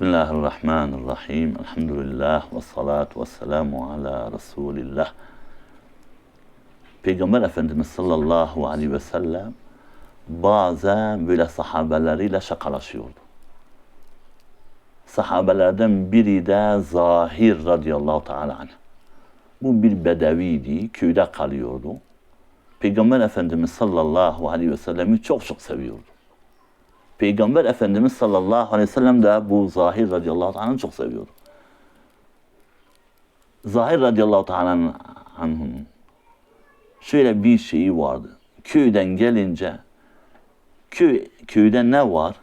Bismillahirrahmanirrahim. Elhamdülillah ve salatu ve selamu ala Resulillah. Peygamber Efendimiz sallallahu aleyhi ve sellem bazen böyle sahabeleriyle şakalaşıyordu. Sahabelerden biri de Zahir radıyallahu teala anh. Bu bir bedeviydi, köyde kalıyordu. Peygamber Efendimiz sallallahu aleyhi ve sellemi çok çok seviyordu. Peygamber Efendimiz sallallahu aleyhi ve sellem de bu Zahir radıyallahu anh'ı çok seviyordu. Zahir radıyallahu anh'ın şöyle bir şeyi vardı. Köyden gelince köy, köyde ne var?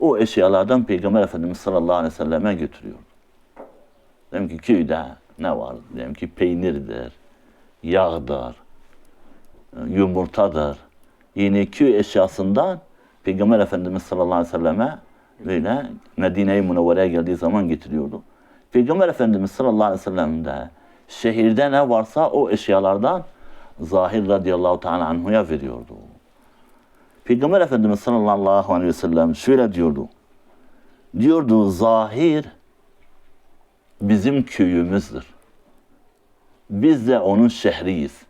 O eşyalardan Peygamber Efendimiz sallallahu aleyhi ve selleme götürüyordu. Dedim ki köyde ne var? Dedim ki peynirdir, yağdır, yumurtadır. Yine köy eşyasından Peygamber Efendimiz sallallahu aleyhi ve selleme böyle Medine-i Münevvere'ye geldiği zaman getiriyordu. Peygamber Efendimiz sallallahu aleyhi ve sellem de şehirde ne varsa o eşyalardan Zahir radıyallahu teala anhuya veriyordu. Peygamber Efendimiz sallallahu aleyhi ve sellem şöyle diyordu. Diyordu Zahir bizim köyümüzdür. Biz de onun şehriyiz.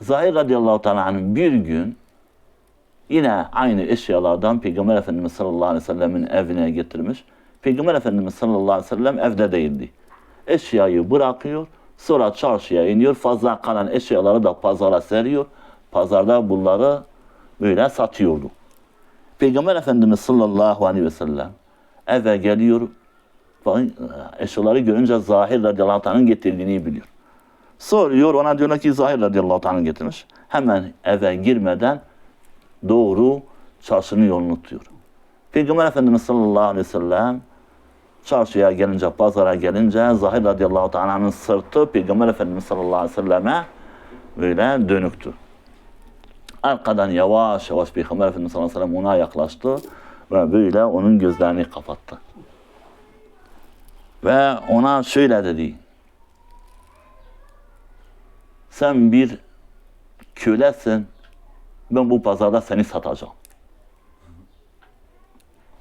Zahir radıyallahu teala bir gün yine aynı eşyalardan Peygamber Efendimiz sallallahu aleyhi ve sellemin evine getirmiş. Peygamber Efendimiz sallallahu aleyhi ve sellem evde değildi. Eşyayı bırakıyor, sonra çarşıya iniyor, fazla kalan eşyaları da pazara seriyor. Pazarda bunları böyle satıyordu. Peygamber Efendimiz sallallahu aleyhi ve sellem eve geliyor, eşyaları görünce Zahir radıyallahu anh'ın getirdiğini biliyor. Soruyor, ona diyorlar ki Zahir radıyallahu anh getirmiş. Hemen eve girmeden doğru çarşının yolunu tutuyor. Peygamber Efendimiz sallallahu aleyhi ve sellem çarşıya gelince, pazara gelince Zahir radıyallahu anh'ın sırtı Peygamber Efendimiz sallallahu aleyhi ve selleme böyle dönüktü. Arkadan yavaş yavaş Peygamber Efendimiz sallallahu aleyhi ve sellem ona yaklaştı ve böyle onun gözlerini kapattı. Ve ona şöyle dedi. Sen bir kölesin, ben bu pazarda seni satacağım.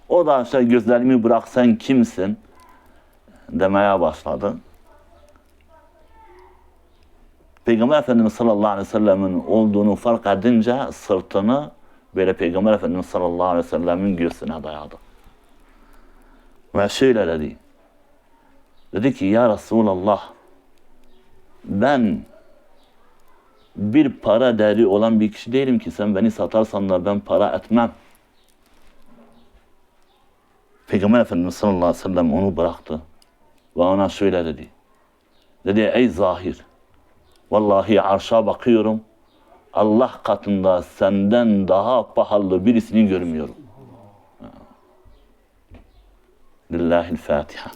O da işte gözlerimi bırak sen kimsin demeye başladı. Peygamber Efendimiz sallallahu aleyhi ve sellemin olduğunu fark edince sırtını böyle Peygamber Efendimiz sallallahu aleyhi ve sellemin göğsüne dayadı. Ve şöyle dedi. Dedi ki ya Resulallah ben bir para değeri olan bir kişi değilim ki sen beni satarsan da ben para etmem. Peygamber Efendimiz sallallahu aleyhi ve sellem onu bıraktı. Ve ona şöyle dedi. Dedi ey zahir. Vallahi arşa bakıyorum. Allah katında senden daha pahalı birisini görmüyorum. Lillahil Fatiha.